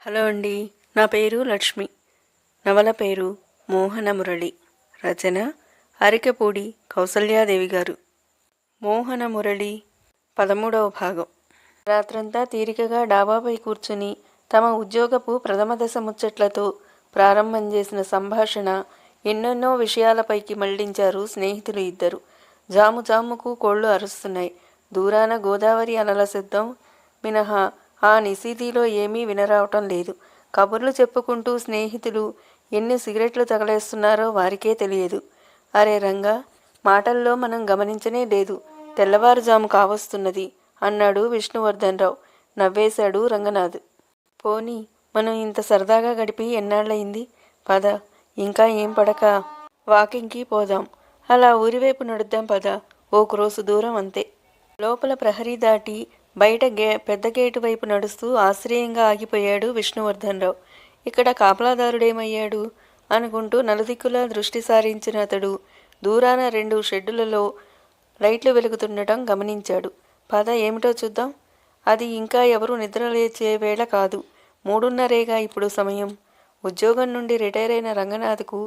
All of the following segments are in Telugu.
హలో అండి. నా పేరు లక్ష్మి. నవల పేరు మోహన మురళి. రచన అరికపూడి కౌసల్యాదేవి గారు. మోహన మురళి పదమూడవ భాగం. రాత్రంతా తీరికగా డాబాపై కూర్చుని తమ ఉద్యోగపు ప్రథమ దశ ముచ్చట్లతో ప్రారంభం చేసిన సంభాషణ ఎన్నెన్నో విషయాలపైకి మళ్ళించారు స్నేహితులు ఇద్దరు. జాము జాముకు కోళ్ళు అరుస్తున్నాయి. దూరాన గోదావరి అనల శబ్దం మినహా ఆ నిశీతిలో ఏమీ వినరావటం లేదు. కబుర్లు చెప్పుకుంటూ స్నేహితులు ఎన్ని సిగరెట్లు తగలేస్తున్నారో వారికే తెలియదు. అరే రంగా మాటల్లో మనం గమనించనే లేదు. తెల్లవారుజాము కావస్తున్నది అన్నాడు విష్ణువర్ధన్ రావు నవ్వేశాడు రంగనాథ్. పోనీ మనం ఇంత సరదాగా గడిపి ఎన్నాళ్ళయింది? పద ఇంకా ఏం పడక. వాకింగ్కి పోదాం. అలా ఊరివైపు నడుద్దాం పద. ఓ క్రోసు దూరం అంతే. లోపల ప్రహరీ దాటి బయట గే పెద్ద గేటు వైపు నడుస్తూ ఆశ్చర్యంగా ఆగిపోయాడు విష్ణువర్ధన్ రావు ఇక్కడ కాపలాదారుడేమయ్యాడు? అనుకుంటూ నలుదిక్కులా దృష్టి సారించిన అతడు దూరాన రెండు షెడ్డులలో లైట్లు వెలుగుతుండటం గమనించాడు. పద ఏమిటో చూద్దాం. అది ఇంకా ఎవరు నిద్రలేచే వేళ కాదు. మూడున్నరేగా ఇప్పుడు సమయం. ఉద్యోగం నుండి రిటైర్ అయిన రంగనాథ్కు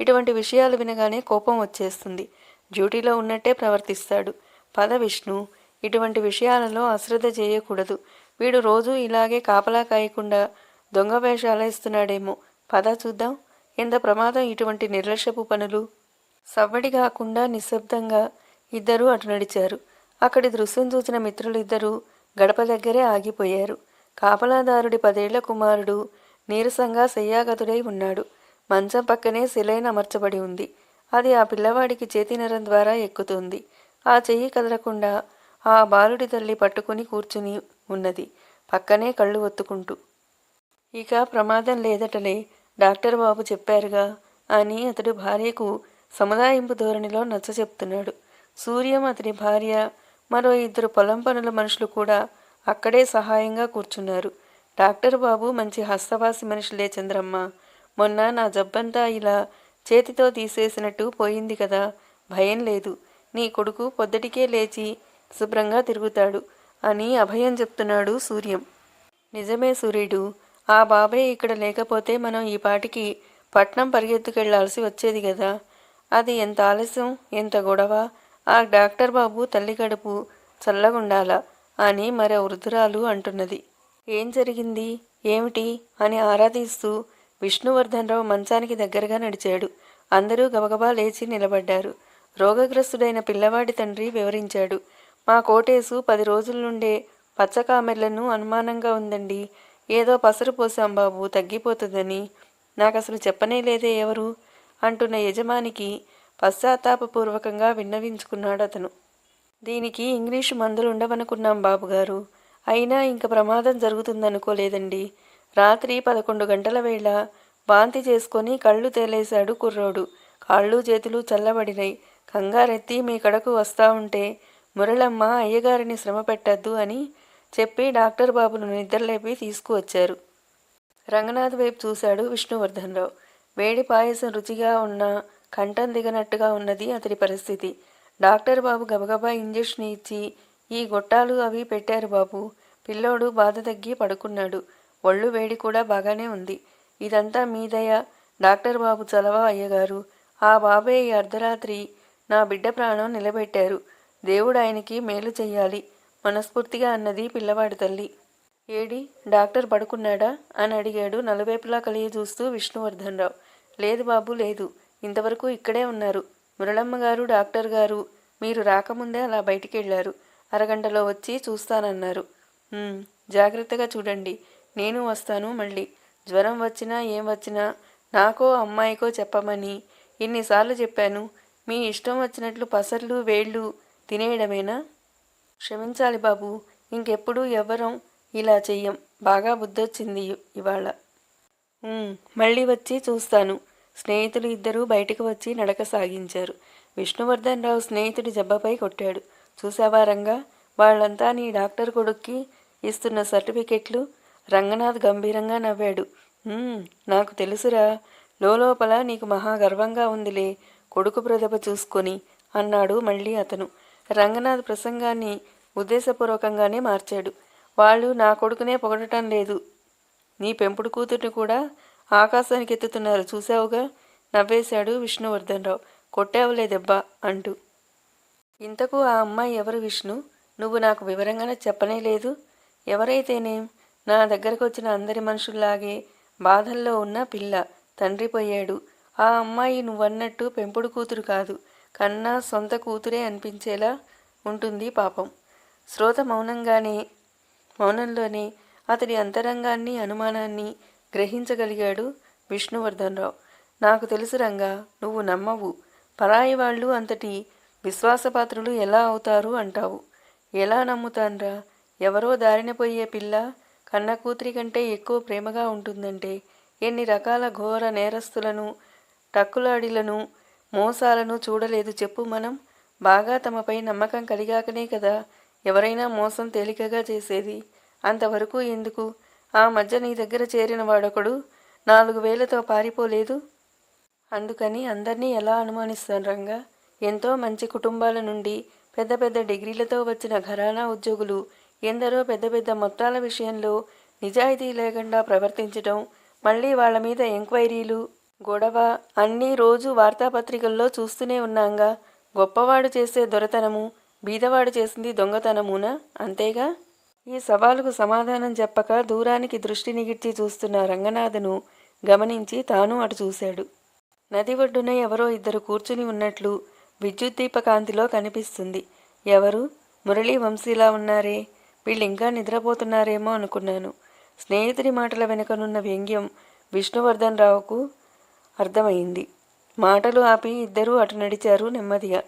ఇటువంటి విషయాలు వినగానే కోపం వచ్చేస్తుంది. డ్యూటీలో ఉన్నట్టే ప్రవర్తిస్తాడు. పద విష్ణు. ఇటువంటి విషయాలలో అశ్రద్ధ చేయకూడదు. వీడు రోజు ఇలాగే కాపలా కాయకుండా దొంగ వేషాలు ఇస్తున్నాడేమో పద చూద్దాం. ఎంత ప్రమాదం ఇటువంటి నిర్లక్ష్యపు పనులు? సవ్వడి కాకుండా నిశ్శబ్దంగా ఇద్దరూ అటు నడిచారు. అక్కడి దృశ్యం చూసిన మిత్రులిద్దరూ గడప దగ్గరే ఆగిపోయారు. కాపలాదారుడి పదేళ్ళ కుమారుడు నీరసంగా శయ్యాగతుడై ఉన్నాడు. మంచం పక్కనే శిలైన అమర్చబడి ఉంది. అది ఆ పిల్లవాడికి చేతినరం ద్వారా ఎక్కుతుంది. ఆ చెయ్యి కదలకుండా ఆ బాలుడి తల్లి పట్టుకుని కూర్చుని ఉన్నది. పక్కనే కళ్ళు ఒత్తుకుంటూ. ఇక ప్రమాదం లేదటలే. డాక్టర్ బాబు చెప్పారుగా. అని అతడు భార్యకు సముదాయింపు ధోరణిలో నచ్చ చెప్తున్నాడు. సూర్యం అతని భార్య మరో ఇద్దరు పొలం పనుల మనుషులు కూడా అక్కడే సహాయంగా కూర్చున్నారు. డాక్టర్ బాబు మంచి హస్తవాసి మనుషులే చంద్రమ్మ. మొన్న నా జబ్బంతా ఇలా చేతితో తీసేసినట్టు పోయింది కదా. భయం లేదు. నీ కొడుకు పొద్దుటికే లేచి శుభ్రంగా తిరుగుతాడు అని అభయం చెప్తున్నాడు సూర్యం. నిజమే సూర్యుడు ఆ బాబాయ్ ఇక్కడ లేకపోతే మనం ఈ పాటికి పట్నం పరిగెత్తుకెళ్ళాల్సి వచ్చేది కదా అది ఎంత ఆలస్యం ఎంత గొడవ? ఆ డాక్టర్ బాబు తల్లి గడుపు చల్లగుండాలా అని మరో వృద్ధురాలు అంటున్నది. ఏం జరిగింది? ఏమిటి? అని ఆరాధిస్తూ విష్ణువర్ధన్ రావు మంచానికి దగ్గరగా నడిచాడు. అందరూ గబగబా లేచి నిలబడ్డారు. రోగగ్రస్తుడైన పిల్లవాడి తండ్రి వివరించాడు. మా కోటేసు పది రోజుల నుండే పచ్చకామెర్లను అనుమానంగా ఉందండి. ఏదో పసరు పోసాం బాబు తగ్గిపోతుందని. నాకు అసలు చెప్పనే లేదే ఎవరు? అంటున్న యజమానికి పశ్చాత్తాపపూర్వకంగా విన్నవించుకున్నాడు అతను దీనికి ఇంగ్లీషు మందులు ఉండవనుకున్నాం బాబుగారు. అయినా ఇంక ప్రమాదం జరుగుతుందనుకోలేదండి. రాత్రి పదకొండు గంటల వేళ వాంతి చేసుకొని కళ్ళు తేలేశాడు కుర్రోడు. కాళ్ళు చేతులు చల్లబడినాయి కంగారెత్తి మీ కడకు వస్తా ఉంటే మురళమ్మ అయ్యగారిని శ్రమ పెట్టద్దు అని చెప్పి డాక్టర్ బాబును నిద్రలేపి తీసుకువచ్చారు. రంగనాథ్ వైపు చూశాడు విష్ణువర్ధనరావు. వేడి పాయసం రుచిగా ఉన్న కంఠం దిగనట్టుగా ఉన్నది అతడి పరిస్థితి. డాక్టర్ బాబు గబగబా ఇంజెక్షన్ ఇచ్చి ఈ గొట్టాలు అవి పెట్టారు బాబు. పిల్లోడు బాధ తగ్గి పడుకున్నాడు. ఒళ్ళు వేడి కూడా బాగానే ఉంది. ఇదంతా మీదయ డాక్టర్ బాబు చలవా అయ్యగారు. ఆ బాబే ఈ అర్ధరాత్రి నా బిడ్డ ప్రాణం నిలబెట్టారు. దేవుడు ఆయనకి మేలు చెయ్యాలి. మనస్ఫూర్తిగా అన్నది పిల్లవాడి తల్లి. ఏడి డాక్టర్ పడుకున్నాడా? అని అడిగాడు నలువైపులా కలిగి చూస్తూ విష్ణువర్ధన్ రావు లేదు బాబు లేదు. ఇంతవరకు ఇక్కడే ఉన్నారు. మురళమ్మ గారు డాక్టర్ గారు మీరు రాకముందే అలా బయటికి వెళ్ళారు అరగంటలో వచ్చి చూస్తానన్నారు. జాగ్రత్తగా చూడండి. నేను వస్తాను మళ్ళీ. జ్వరం వచ్చినా ఏం వచ్చినా నాకో అమ్మాయికో చెప్పమని ఎన్నిసార్లు చెప్పాను. మీ ఇష్టం వచ్చినట్లు పసర్లు వేళ్ళు తినేయడమేనా? క్షమించాలి బాబు ఇంకెప్పుడు ఎవ్వరం ఇలా చెయ్యం. బాగా బుద్ధొచ్చింది ఇవాళ. మళ్ళీ వచ్చి చూస్తాను. స్నేహితులు ఇద్దరూ బయటకు వచ్చి నడక సాగించారు. విష్ణువర్ధన్ రావు స్నేహితుడి జబ్బపై కొట్టాడు. చూసావా రంగా? వాళ్ళంతా నీ డాక్టర్ కొడుక్కి ఇస్తున్న సర్టిఫికెట్లు రంగనాథ్ గంభీరంగా నవ్వాడు. నాకు తెలుసురా. లోపల నీకు మహా గర్వంగా ఉందిలే. కొడుకు ప్రతిభ చూసుకొని అన్నాడు మళ్ళీ అతను. రంగనాథ్ ప్రసంగాన్ని ఉద్దేశపూర్వకంగానే మార్చాడు. వాళ్ళు నా కొడుకునే పొగడటం లేదు. నీ పెంపుడు కూతుర్ని కూడా ఆకాశానికి ఎత్తుతున్నారు. చూశావుగా? నవ్వేశాడు విష్ణువర్ధనరావు కొట్టావులే దెబ్బ అంటూ. ఇంతకు ఆ అమ్మాయి ఎవరు విష్ణు? నువ్వు నాకు వివరంగానే చెప్పనే లేదు. ఎవరైతేనేం? నా దగ్గరకు వచ్చిన అందరి మనుషుల్లాగే బాధల్లో ఉన్న పిల్ల తండ్రి పోయాడు. ఆ అమ్మాయి నువ్వన్నట్టు పెంపుడు కూతురు కాదు. కన్నా సొంత కూతురే అనిపించేలా ఉంటుంది పాపం. శ్రోత మౌనంగానే మౌనంలోనే అతడి అంతరంగాన్ని అనుమానాన్ని గ్రహించగలిగాడు విష్ణువర్ధన్ రావు నాకు తెలుసు రంగా నువ్వు నమ్మవు. పరాయి వాళ్ళు అంతటి విశ్వాసపాత్రులు ఎలా అవుతారు అంటావు? ఎలా నమ్ముతాన్రా? ఎవరో దారిన పోయే పిల్ల కన్న కూతురి కంటే ఎక్కువ ప్రేమగా ఉంటుందంటే ఎన్ని రకాల ఘోర నేరస్తులను టక్కులాడిలను మోసాలను చూడలేదు చెప్పు మనం. బాగా తమపై నమ్మకం కలిగాకనే కదా ఎవరైనా మోసం తేలికగా చేసేది. అంతవరకు ఎందుకు? ఆ మధ్య నీ దగ్గర చేరిన వాడొకడు నాలుగు వేలతో పారిపోలేదు. అందుకని అందరినీ ఎలా అనుమానిస్తాను రంగా? ఎంతో మంచి కుటుంబాల నుండి పెద్ద పెద్ద డిగ్రీలతో వచ్చిన ఘరానా ఉద్యోగులు ఎందరో పెద్ద పెద్ద మొత్తాల విషయంలో నిజాయితీ లేకుండా ప్రవర్తించడం మళ్ళీ వాళ్ళ మీద ఎంక్వైరీలు గొడవ అన్నీ రోజు వార్తాపత్రికల్లో చూస్తూనే ఉన్నాంగా. గొప్పవాడు చేసే దొరతనము బీదవాడు చేసింది దొంగతనమునా? అంతేగా? ఈ సవాలుకు సమాధానం చెప్పక దూరానికి దృష్టి నిగిడ్చి చూస్తున్న రంగనాథను గమనించి తాను అటు చూశాడు. నది ఒడ్డున ఎవరో ఇద్దరు కూర్చుని ఉన్నట్లు విద్యుత్ దీపకాంతిలో కనిపిస్తుంది. ఎవరు? మురళీ వంశీలా ఉన్నారే? వీళ్ళు ఇంకా నిద్రపోతున్నారేమో అనుకున్నాను. స్నేహితుడి మాటల వెనుకనున్న వ్యంగ్యం విష్ణువర్ధన్ రావుకు అర్థమైంది. మాటలు ఆపి ఇద్దరూ అటు నడిచారు నెమ్మదిగా.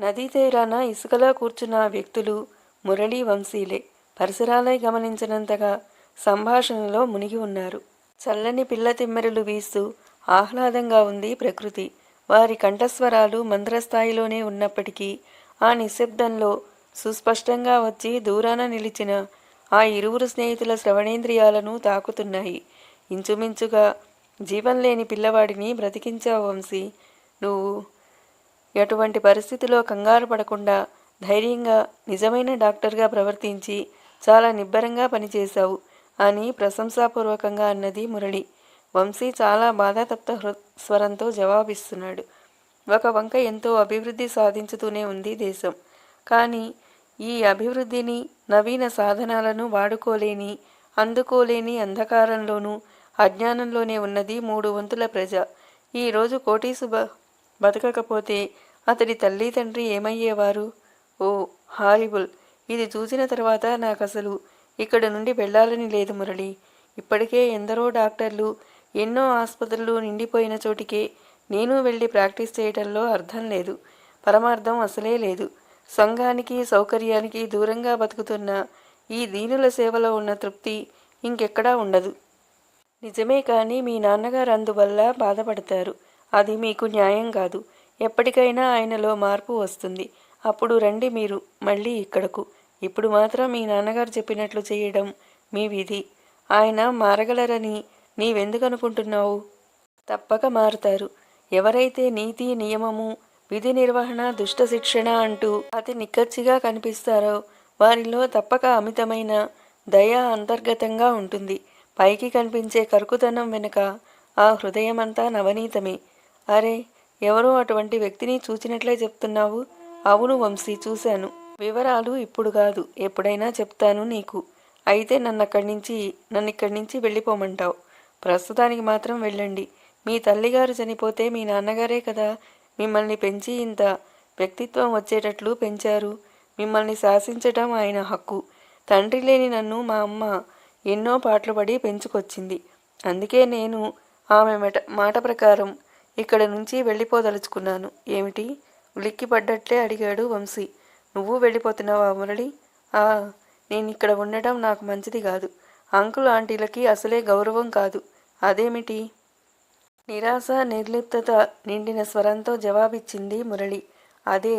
నదీ తీరాన ఇసుకలో కూర్చున్న ఆ వ్యక్తులు మురళీ వంశీలే. పరిసరాలై గమనించినంతగా సంభాషణలో మునిగి ఉన్నారు. చల్లని పిల్ల తిమ్మెరలు వీస్తూ ఆహ్లాదంగా ఉంది ప్రకృతి. వారి కంఠస్వరాలు మంద్రస్థాయిలోనే ఉన్నప్పటికీ ఆ నిశ్శబ్దంలో సుస్పష్టంగా వచ్చి దూరాన నిలిచిన ఆ ఇరువురు స్నేహితుల శ్రవణేంద్రియాలను తాకుతున్నాయి. ఇంచుమించుగా జీవం లేని పిల్లవాడిని బ్రతికించావు వంశీ. నువ్వు ఎటువంటి పరిస్థితిలో కంగారు పడకుండా ధైర్యంగా నిజమైన డాక్టర్గా ప్రవర్తించి చాలా నిబ్బరంగా పనిచేశావు అని ప్రశంసాపూర్వకంగా అన్నది మురళి. వంశీ చాలా బాధాతప్త హృ స్వరంతో జవాబిస్తున్నాడు. ఒక వంక ఎంతో అభివృద్ధి సాధించుతూనే ఉంది దేశం. కానీ ఈ అభివృద్ధిని నవీన సాధనాలను వాడుకోలేని అందుకోలేని అంధకారంలోనూ అజ్ఞానంలోనే ఉన్నది మూడు వంతుల ప్రజ. ఈరోజు కోటీసు బ బతకకపోతే అతడి తల్లి తండ్రి ఏమయ్యేవారు? ఓ హారిబుల్! ఇది చూసిన తర్వాత నాకు అసలు ఇక్కడ నుండి వెళ్ళాలని లేదు మురళి. ఇప్పటికే ఎందరో డాక్టర్లు ఎన్నో ఆసుపత్రులు నిండిపోయిన చోటికే నేను వెళ్ళి ప్రాక్టీస్ చేయటంలో అర్థం లేదు. పరమార్థం అసలే లేదు. సంఘానికి సౌకర్యానికి దూరంగా బతుకుతున్న ఈ దీనుల సేవలో ఉన్న తృప్తి ఇంకెక్కడా ఉండదు. నిజమే కానీ మీ నాన్నగారు అందువల్ల బాధపడతారు. అది మీకు న్యాయం కాదు. ఎప్పటికైనా ఆయనలో మార్పు వస్తుంది. అప్పుడు రండి మీరు మళ్ళీ ఇక్కడకు. ఇప్పుడు మాత్రం మీ నాన్నగారు చెప్పినట్లు చేయడం మీ విధి. ఆయన మారగలరని నీవెందుకనుకుంటున్నావు తప్పక మారుతారు. ఎవరైతే నీతి నియమము విధి నిర్వహణ దుష్ట శిక్షణ అంటూ అతి నిక్కచ్చిగా కనిపిస్తారో వారిలో తప్పక అమితమైన దయ అంతర్గతంగా ఉంటుంది. పైకి కనిపించే కరుకుతనం వెనుక ఆ హృదయమంతా నవనీతమే. అరే ఎవరో అటువంటి వ్యక్తిని చూచినట్లే చెప్తున్నావు? అవును వంశీ చూశాను. వివరాలు ఇప్పుడు కాదు ఎప్పుడైనా చెప్తాను నీకు. అయితే నన్ను అక్కడి నుంచి నన్ను ఇక్కడి నుంచి వెళ్ళిపోమంటావు. ప్రస్తుతానికి మాత్రం వెళ్ళండి. మీ తల్లిగారు చనిపోతే మీ నాన్నగారే కదా మిమ్మల్ని పెంచి ఇంత వ్యక్తిత్వం వచ్చేటట్లు పెంచారు. మిమ్మల్ని శాసించటం ఆయన హక్కు. తండ్రి లేని నన్ను మా అమ్మ ఎన్నో పాటలు పడి పెంచుకొచ్చింది. అందుకే నేను ఆమె మెట మాట ప్రకారం ఇక్కడ నుంచి వెళ్ళిపోదలుచుకున్నాను. ఏమిటి? ఉలిక్కిపడ్డట్లే అడిగాడు వంశీ. నువ్వు వెళ్ళిపోతున్నావా మురళి? ఆ నేను ఇక్కడ ఉండటం నాకు మంచిది కాదు. అంకుల్ ఆంటీలకి అసలే గౌరవం కాదు. అదేమిటి? నిరాశ నిర్లిప్తత నిండిన స్వరంతో జవాబిచ్చింది మురళి. అదే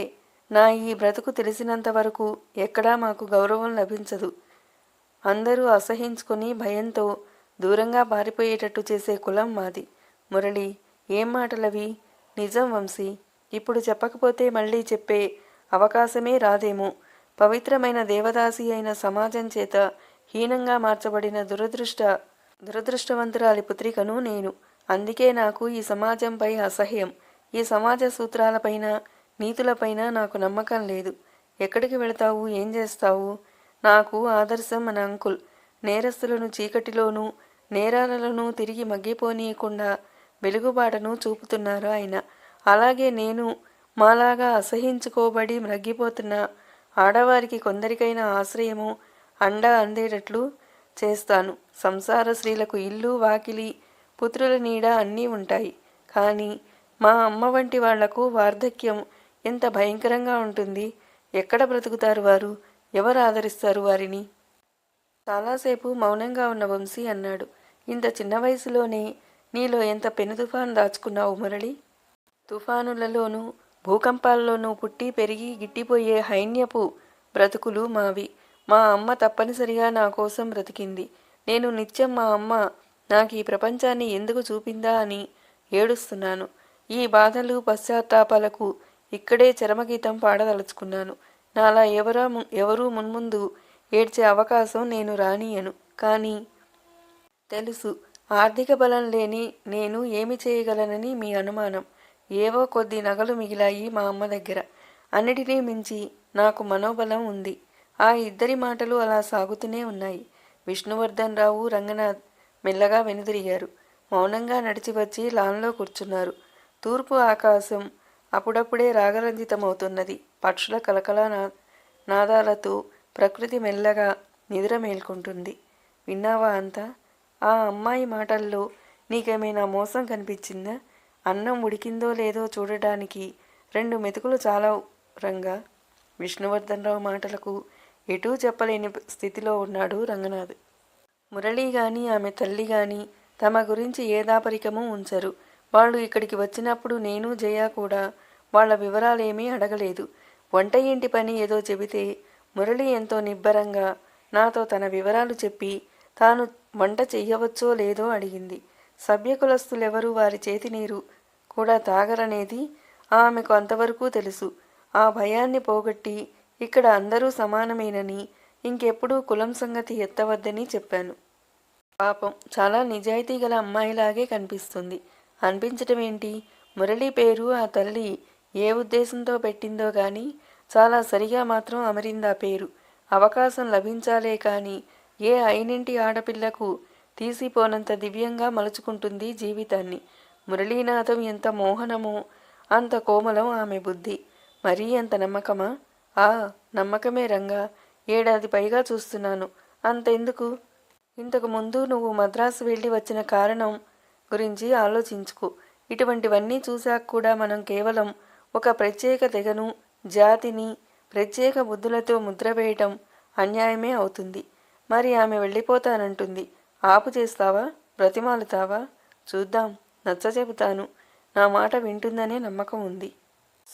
నా ఈ బ్రతుకు తెలిసినంత వరకు ఎక్కడా మాకు గౌరవం లభించదు. అందరూ అసహించుకొని భయంతో దూరంగా పారిపోయేటట్టు చేసే కులం మాది. మురళి ఏం మాటలవి? నిజం వంశీ ఇప్పుడు చెప్పకపోతే మళ్ళీ చెప్పే అవకాశమే రాదేమో. పవిత్రమైన దేవదాసి అయిన సమాజం చేత హీనంగా మార్చబడిన దురదృష్ట దురదృష్టవంతురాలి పుత్రికను నేను. అందుకే నాకు ఈ సమాజంపై అసహ్యం. ఈ సమాజ సూత్రాలపైన నీతులపైన నాకు నమ్మకం లేదు. ఎక్కడికి వెళతావు? ఏం చేస్తావు? నాకు ఆదర్శం మన అంకుల్. నేరస్తులను చీకటిలోనూ నేరాలలోనూ తిరిగి మగ్గిపోనీయకుండా వెలుగుబాటను చూపుతున్నారు ఆయన. అలాగే నేను మాలాగా అసహించుకోబడి మ్రగ్గిపోతున్న ఆడవారికి కొందరికైనా ఆశ్రయము అండ అందేటట్లు చేస్తాను. సంసార స్త్రీలకు ఇల్లు వాకిలి పుత్రుల నీడ అన్నీ ఉంటాయి. కానీ మా అమ్మ వంటి వాళ్ళకు వార్ధక్యం ఎంత భయంకరంగా ఉంటుంది. ఎక్కడ బ్రతుకుతారు వారు? ఎవరు ఆదరిస్తారు వారిని? చాలాసేపు మౌనంగా ఉన్న వంశీ అన్నాడు. ఇంత చిన్న వయసులోనే నీలో ఎంత పెను తుఫాను దాచుకున్నావు మురళి? తుఫానులలోనూ భూకంపాల్లోనూ పుట్టి పెరిగి గిట్టిపోయే హైన్యపు బ్రతుకులు మావి. మా అమ్మ తప్పనిసరిగా నా కోసం బ్రతికింది. నేను నిత్యం మా అమ్మ నాకు ఈ ప్రపంచాన్ని ఎందుకు చూపిందా అని ఏడుస్తున్నాను. ఈ బాధలు పశ్చాత్తాపాలకు ఇక్కడే చరమగీతం పాడదలుచుకున్నాను. నాలా ఎవరా ఎవరూ మున్ముందు ఏడ్చే అవకాశం నేను రానియను కానీ తెలుసు ఆర్థిక బలం లేని నేను ఏమి చేయగలనని మీ అనుమానం. ఏవో కొద్ది నగలు మిగిలాయి మా అమ్మ దగ్గర. అన్నిటినీ మించి నాకు మనోబలం ఉంది. ఆ ఇద్దరి మాటలు అలా సాగుతూనే ఉన్నాయి. విష్ణువర్ధన్ రావు రంగనాథ్ మెల్లగా వెనుదిరిగారు. మౌనంగా నడిచి వచ్చి లాన్లో కూర్చున్నారు. తూర్పు ఆకాశం అప్పుడప్పుడే రాగరంజితమవుతున్నది. పక్షుల కలకల నాదాలతో ప్రకృతి మెల్లగా నిద్ర మేల్కొంటుంది. విన్నావా అంతా? ఆ అమ్మాయి మాటల్లో నీకేమైనా మోసం కనిపించిందా? అన్నం ఉడికిందో లేదో చూడటానికి రెండు మెతుకులు చాలా రంగా. విష్ణువర్ధనరావు మాటలకు ఎటూ చెప్పలేని స్థితిలో ఉన్నాడు రంగనాథ్. మురళి గాని ఆమె తల్లి గాని తమ గురించి ఏ ఉంచరు. వాళ్ళు ఇక్కడికి వచ్చినప్పుడు నేను జయ కూడా వాళ్ళ వివరాలేమీ అడగలేదు. వంట ఇంటి పని ఏదో చెబితే మురళి ఎంతో నిబ్బరంగా నాతో తన వివరాలు చెప్పి తాను వంట చెయ్యవచ్చో లేదో అడిగింది. సభ్యకులస్తులెవరూ వారి చేతి నీరు కూడా తాగరనేది ఆమెకు అంతవరకు తెలుసు. ఆ భయాన్ని పోగొట్టి ఇక్కడ అందరూ సమానమేనని ఇంకెప్పుడూ కులం సంగతి ఎత్తవద్దని చెప్పాను. పాపం చాలా నిజాయితీ గల అమ్మాయిలాగే కనిపిస్తుంది. అనిపించటమేంటి? మురళి పేరు ఆ తల్లి ఏ ఉద్దేశంతో పెట్టిందో కానీ చాలా సరిగా మాత్రం అమరిందా పేరు. అవకాశం లభించాలే కానీ ఏ అయినింటి ఆడపిల్లకు తీసిపోనంత దివ్యంగా మలుచుకుంటుంది జీవితాన్ని. మురళీనాథం ఎంత మోహనమో అంత కోమలం ఆమె బుద్ధి. మరీ అంత నమ్మకమా? ఆ నమ్మకమే రంగా. ఏడాది పైగా చూస్తున్నాను. అంతెందుకు? ఇంతకు ముందు నువ్వు మద్రాసు వెళ్ళి వచ్చిన కారణం గురించి ఆలోచించుకో. ఇటువంటివన్నీ చూశాక కూడా మనం కేవలం ఒక ప్రత్యేక తెగను జాతిని ప్రత్యేక బుద్ధులతో ముద్ర వేయటం అన్యాయమే అవుతుంది. మరి ఆమె వెళ్ళిపోతానంటుంది. ఆపు చేస్తావా? బ్రతిమాలుతావా? చూద్దాం. నచ్చ చెబుతాను. నా మాట వింటుందనే నమ్మకం ఉంది.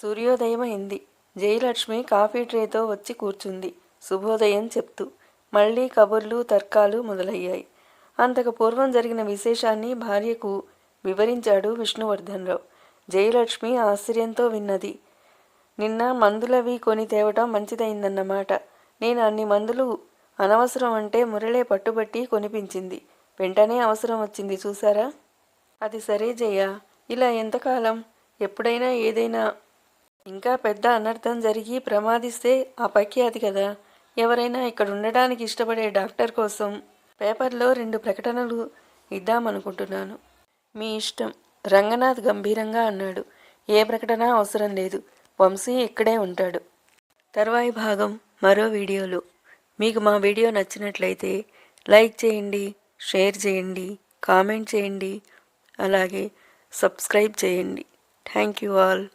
సూర్యోదయమైంది జయలక్ష్మి కాఫీ ట్రేతో వచ్చి కూర్చుంది. శుభోదయం చెప్తూ. మళ్ళీ కబుర్లు తర్కాలు మొదలయ్యాయి. అంతకు పూర్వం జరిగిన విశేషాన్ని భార్యకు వివరించాడు విష్ణువర్ధన్ రావు. జయలక్ష్మి ఆశ్చర్యంతో విన్నది. నిన్న మందులవి కొని తేవటం మంచిదైందన్నమాట నేను అన్ని మందులు అనవసరం అంటే మురళే పట్టుబట్టి కొనిపించింది. వెంటనే అవసరం వచ్చింది చూసారా అది సరే జయ. ఇలా ఎంతకాలం? ఎప్పుడైనా ఏదైనా ఇంకా పెద్ద అనర్థం జరిగి ప్రమాదిస్తే అపఖ్యాతి కదా. ఎవరైనా ఇక్కడ ఉండడానికి ఇష్టపడే డాక్టర్ కోసం పేపర్లో రెండు ప్రకటనలు ఇద్దామనుకుంటున్నాను. మీ ఇష్టం. రంగనాథ్ గంభీరంగా అన్నాడు. ఏ ప్రకటన అవసరం లేదు. వంశీ ఇక్కడే ఉంటాడు. తర్వాయి భాగం మరో వీడియోలో. మీకు మా వీడియో నచ్చినట్లయితే లైక్ చేయండి షేర్ చేయండి కామెంట్ చేయండి అలాగే సబ్స్క్రైబ్ చేయండి. Thank you all.